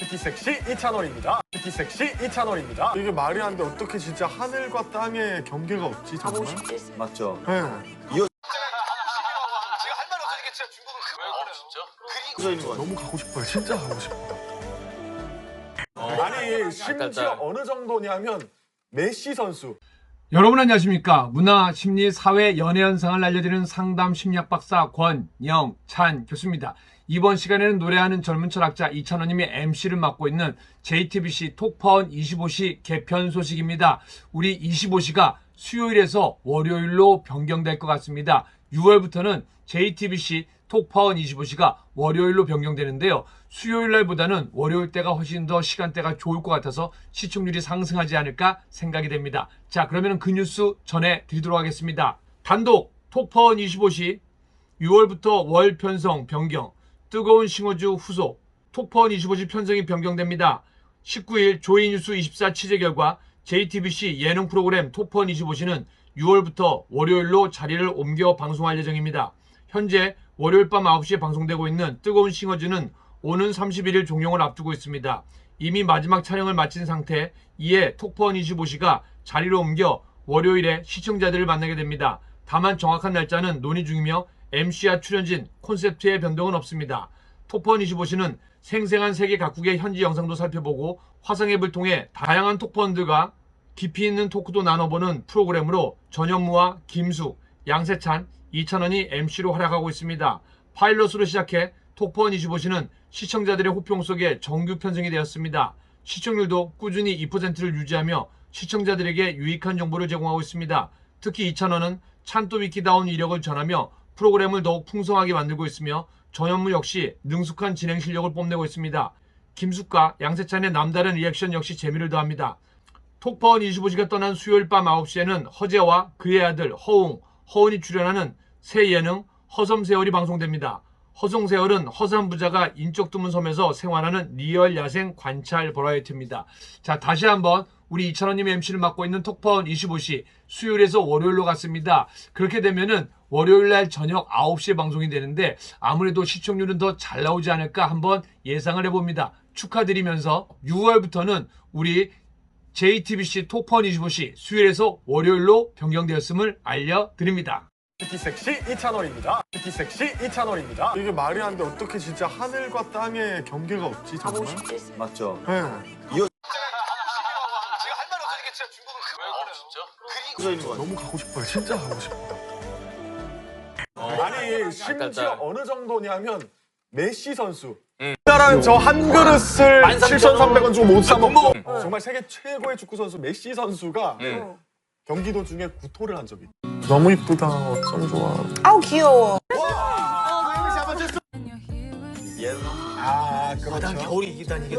뷰티 섹시 이 채널입니다. 뷰티 섹시 이 채널입니다. 이게 말이 안 돼. 어떻게 진짜 하늘과 땅의 경계가 없지 정말? 맞죠? 네. 거 너무 가고 싶어요. 진짜 가고 싶어요. 아니 심지어 어느 정도냐면 메시 선수 여러분 안녕하십니까 문화 심리 사회 연애 현상을 알려드리는 상담 심리학 박사 권영찬 교수입니다. 이번 시간에는 노래하는 젊은 철학자 이찬원님이 MC를 맡고 있는 JTBC 톡파원 25시 개편 소식입니다. 우리 25시가 수요일에서 월요일로 변경될 것 같습니다. 6월부터는 JTBC 톡파원 25시가 월요일로 변경되는데요. 수요일 날보다는 월요일 때가 훨씬 더 시간대가 좋을 것 같아서 시청률이 상승하지 않을까 생각이 됩니다. 자, 그러면 그 뉴스 전해드리도록 하겠습니다. 단독 톡파원 25시 6월부터 월 편성 변경, 뜨거운 싱어주 후속, 톡파원 25시 편성이 변경됩니다. 19일 조이뉴스 24 취재 결과 JTBC 예능 프로그램 톡파원 25시는 6월부터 월요일로 자리를 옮겨 방송할 예정입니다. 현재 월요일 밤 9시에 방송되고 있는 뜨거운 싱어즈는 오는 31일 종영을 앞두고 있습니다. 이미 마지막 촬영을 마친 상태, 이에 톡파원 25시가 자리를 옮겨 월요일에 시청자들을 만나게 됩니다. 다만 정확한 날짜는 논의 중이며 MC와 출연진, 콘셉트의 변동은 없습니다. 톡파원 25시는 생생한 세계 각국의 현지 영상도 살펴보고 화상 앱을 통해 다양한 톡파원들과 깊이 있는 토크도 나눠보는 프로그램으로 전현무와 김숙, 양세찬, 이찬원이 MC로 활약하고 있습니다. 파일럿으로 시작해 톡파원 25시는 시청자들의 호평 속에 정규 편성이 되었습니다. 시청률도 꾸준히 2%를 유지하며 시청자들에게 유익한 정보를 제공하고 있습니다. 특히 이찬원은 찬또 위키다운 이력을 전하며 프로그램을 더욱 풍성하게 만들고 있으며 전현무 역시 능숙한 진행 실력을 뽐내고 있습니다. 김숙과 양세찬의 남다른 리액션 역시 재미를 더합니다. 톡파원 25시가 떠난 수요일 밤 9시에는 허재와 그의 아들 허웅, 허은이 출연하는 새 예능 허섬세월이 방송됩니다. 허송세월은 허산 부자가 인적 드문 섬에서 생활하는 리얼 야생 관찰 버라이어티입니다. 자, 다시 한번 우리 이찬원님이 MC를 맡고 있는 톡파원 25시 수요일에서 월요일로 갔습니다. 그렇게 되면은 월요일 날 저녁 9시에 방송이 되는데 아무래도 시청률은 더 잘 나오지 않을까 한번 예상을 해봅니다. 축하드리면서 6월부터는 우리 JTBC 톡파원 25시 수요일에서 월요일로 변경되었음을 알려드립니다. 뷰티 섹시 이 채널입니다. 뷰티 섹시 이 채널입니다. 이게 말이 안 돼. 어떻게 진짜 하늘과 땅의 경계가 없지 정말? 맞죠? 네. 서 있는 거 너무 가고 싶어요. 진짜 가고 싶어요. 아니 심지어 어느 정도냐면 메시 선수. 우리나라는 저 한 그릇을 7,300원 주고 못 사 먹고 정말 세계 최고의 축구 선수 메시 선수가 경기도 중에 구토를 한 적이 있다. 너무 이쁘다. 어쩜 좋아. 아우 귀여워. 아 그렇죠. 겨울이 이기다니 이게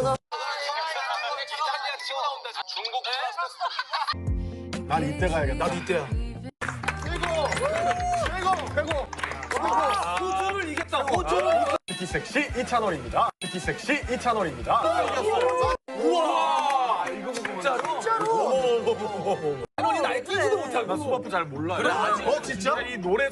난 이때 가야겠다. 나도 이때야. 호주를 이겼다. 호주를 뷰티 섹시 이 채널입니다. 뷰티 섹시 이 채널입니다. 우와 이거 진짜로? 진짜로? 나 수박부 잘 몰라요. 그래, 아직. 어 진짜? 이 노래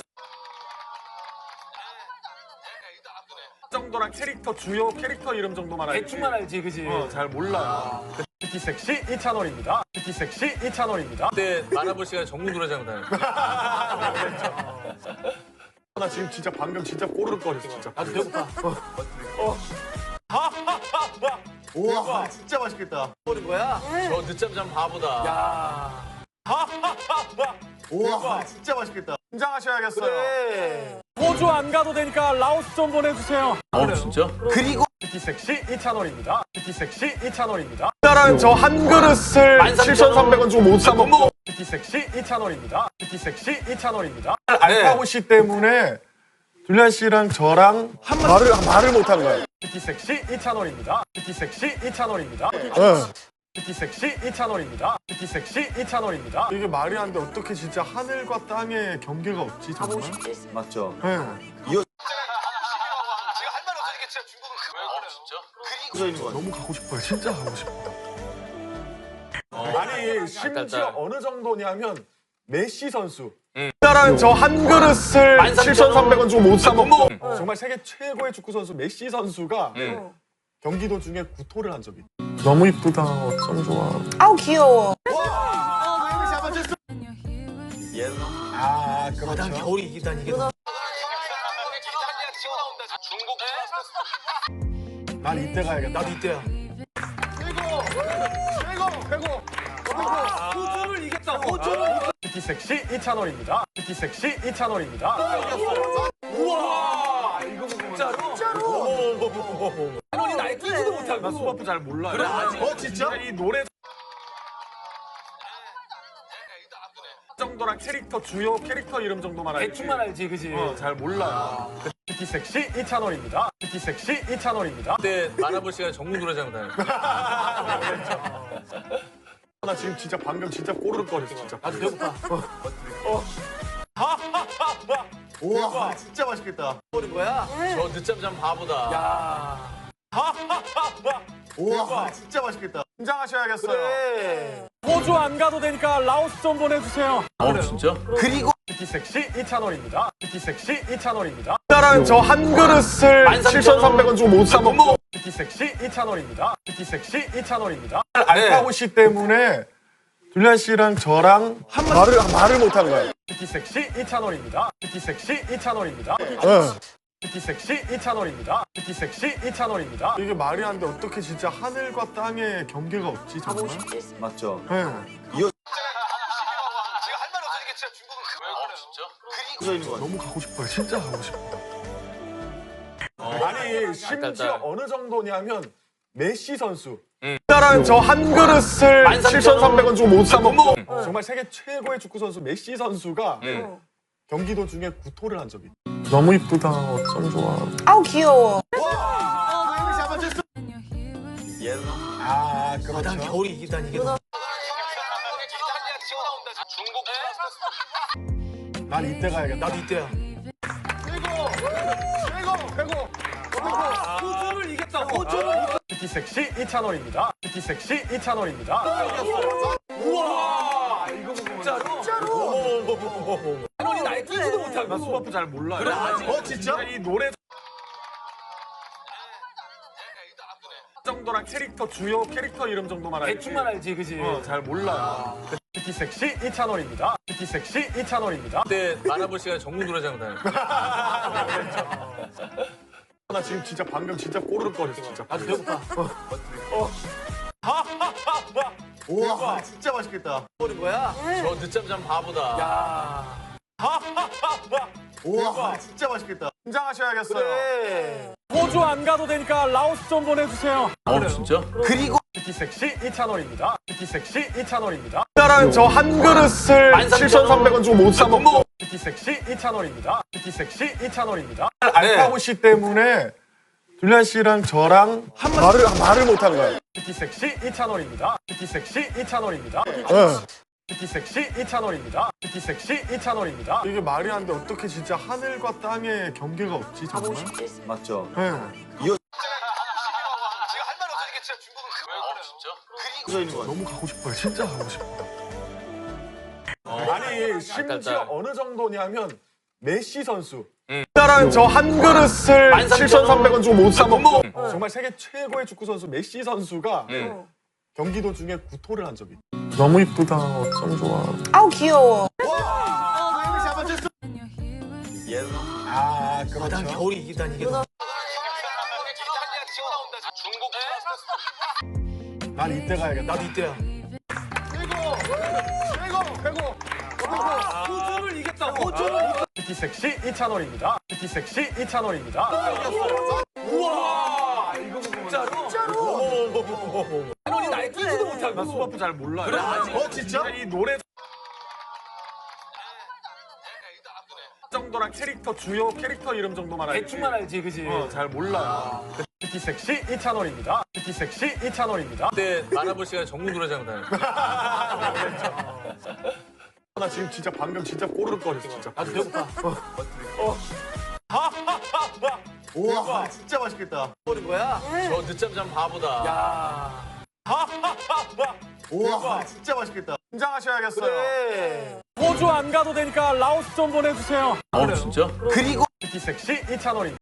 정도랑 캐릭터 주요 캐릭터 이름 정도만 알지. 대충만 알지 그지? 어, 잘 몰라요. 뷰티 섹시 이 채널입니다. 뷰티 섹시 이 채널입니다. 그때 만화볼 시간에 전국 노래장 다녔 나 지금 진짜 방금 진짜 꼬르륵 거렸어 진짜. 나도 배고파. 우와 진짜 맛있겠다. 보는 거야? 저 늦잠 잔 바보다. 야. 우와 진짜 맛있겠다. 긴장하셔야겠어요. 호주 안 가도 되니까 라오스 좀 보내주세요. 어 진짜? 뷰티 섹시 이 채널입니다. 뷰티 섹시 이 채널입니다. 우리나라는 저한 그릇을 7,300원 주고 못 사 먹고 뷰티 섹시 이 채널입니다. 뷰티 섹시 이 채널입니다. 알파고 씨 때문에 줄리안 씨랑 저랑 말을 말을 못 한 거예요. 뷰티 섹시 이 채널입니다. 뷰티 섹시 이 채널입니다. 뷰티 섹시 이 채널입니다. 뷰티 섹시 이 채널입니다. 이게 말이 안 돼. 어떻게 진짜 하늘과 땅의 경계가 없지 정말? 맞죠? 네. 서 있는 거 너무 가고 싶어요. 진짜 가고 싶어요. 아니 심지어 어느 정도냐면 메시 선수. 우리나라는 저 한 그릇을 7,300원 주고 못 사 먹고 정말 세계 최고의 축구 선수 메시 선수가 경기도 중에 구토를 한 적이 있다. 너무 이쁘다. 어쩜 좋아. 아우 귀여워. 와, 잡아줬어. 아, 그렇죠. 겨울이 이기다니 이게. 난 이때 가야겠다. 나도 이때야. 호주를 이겼다. 호주를. 뷰티 섹시 이 채널입니다. 뷰티 섹시 이 채널입니다. 우와 이거 진짜로? 못하고. 나 수박부 잘 몰라요. 그래, 아직. 어, 진짜? 이 노래 정도랑 캐릭터 주요 캐릭터 이름 정도만 알지. 대충만 알지, 그지? 어, 잘 몰라요. 뷰티 섹시 이 채널입니다. 뷰티 섹시 이 채널입니다. 그때 만화볼 시간에 전국 노래장 다녔어. 나 지금 진짜 방금 진짜 꼬르륵 거렸어 진짜. 나도 배고파. 우와, 진짜 맛있겠다. 버린 거야? 저 늦잠 잠 바보다. 야. 우와, 진짜 맛있겠다. 긴장하셔야겠어요. 호주 안 가도 되니까 라오스 좀 보내주세요. 어 진짜? 뷰티 섹시 이 채널입니다. 뷰티 섹시 이 채널입니다. 나라는 저 한 그릇을 7,300원 주고 못 사 먹고 뷰티 섹시 이 채널입니다. 뷰티 섹시 이 채널입니다. 알파고 씨 때문에 둘리안 씨랑 저랑 말을 말을 못 한 거예요. 뷰티 섹시 이 채널입니다. 뷰티 섹시 이 채널입니다. 뷰티 섹시 이 채널입니다. 뷰티 섹시 이 채널입니다. 이게 말이 안 돼. 어떻게 진짜 하늘과 땅의 경계가 없지 정말? 맞죠? 네. 거 같아. 너무 가고 싶어요. 진짜 가고 싶어요. 아니 심지어. 어느 정도냐면 메시 선수. 나라는 저한 그릇을 7,300원 주고 못 사 먹고 정말 세계 최고의 축구 선수 메시 선수가 경기도 중에 구토를 한 적이. 너무 이쁘다. 어쩜 좋아. 아우 귀여워. 와, 잡아줬어. 아 그렇죠. 겨울이 이기다니 이게. 난 이때 가야겠다. 나도 이때야. 호주를 이겼다. 호주를. 뷰티 섹시 이 채널입니다. 뷰티 섹시 이 채널입니다. 우와 이거 진짜로? 끼지도 못하고. 나 수박부 잘 몰라요. 그래, 아직. 어, 진짜? 이 노래 정도랑 캐릭터 주요 캐릭터 이름 정도만 알지. 대충만 알지, 그지? 어, 잘 몰라요. 뷰티 섹시 이 채널입니다. 뷰티 섹시 이 채널입니다. 그때 만화볼 시간에 전국 노래장 다녔어. 나 지금 진짜 방금 진짜 꼬르륵 거렸어 진짜. 나도 배고파. 우와, 진짜 맛있겠다. 버린 거야? 저 늦잠 잠 바보다. 야. 우와, 진짜 맛있겠다. 긴장하셔야겠어요. 호주 안 가도 되니까 라오스 좀 보내주세요. 어 진짜? 뷰티 섹시 이 채널입니다. 뷰티 섹시 이 채널입니다. 나라는 저 한 그릇을 7,300원 주고 못 사 먹고 뷰티 섹시 이 채널입니다. 뷰티 섹시 이 채널입니다. 알파고 씨 때문에 둘리안 씨랑 저랑 말을 말을 못한 거예요. 뷰티 섹시 이 채널입니다. 뷰티 섹시 이 채널입니다. 뷰티 섹시 이 채널입니다. 뷰티 섹시 이 채널입니다. 이게 말이 안 돼. 어떻게 진짜 하늘과 땅의 경계가 없지 정말? 맞죠? 네. 서 있는 거. 너무 가고 싶어요. 진짜 가고 싶어요. 아니 심지어 딸딸. 어느 정도냐면 메시 선수. 나라는 저 한 그릇을 7,300원 주고 못 사 먹고 정말 세계 최고의 축구 선수 메시 선수가 경기도 중에 구토를 한 적이. 너무 이쁘다. 어쩜 좋아. 아우 귀여워. 와, 잡아줬어. 아 그렇죠. 겨울이 이기다니 이게. 난 이때 가야겠다. 나도 이때야. 호주를 이겼다. 호주를. 뷰티 섹시 이 채널입니다. 뷰티 섹시 이 채널입니다. 우와 이거 진짜로? 나이 못하고. 수박부 잘 몰라요. 그래, 아직. 어, 진짜? 이 노래 정도랑 캐릭터 주요 캐릭터 이름 정도만 알지. 대충만 알지, 그지? 어, 잘 몰라요. 뷰티 섹시 이 채널입니다. 뷰티 섹시 이 채널입니다. 그때 만화볼 시간에 전국 노래장 다녔어. 나 지금 진짜 방금 진짜 꼬르륵 거렸어 진짜. 나도 배고파. 우와, 진짜 맛있겠다. 버린 거야? 저 늦잠 잠 바보다. 야. 우와, 진짜 맛있겠다. 긴장하셔야겠어요. 호주 안 가도 되니까 라오스 좀 보내주세요. 어 진짜? 뷰티 섹시 이 채널입니다.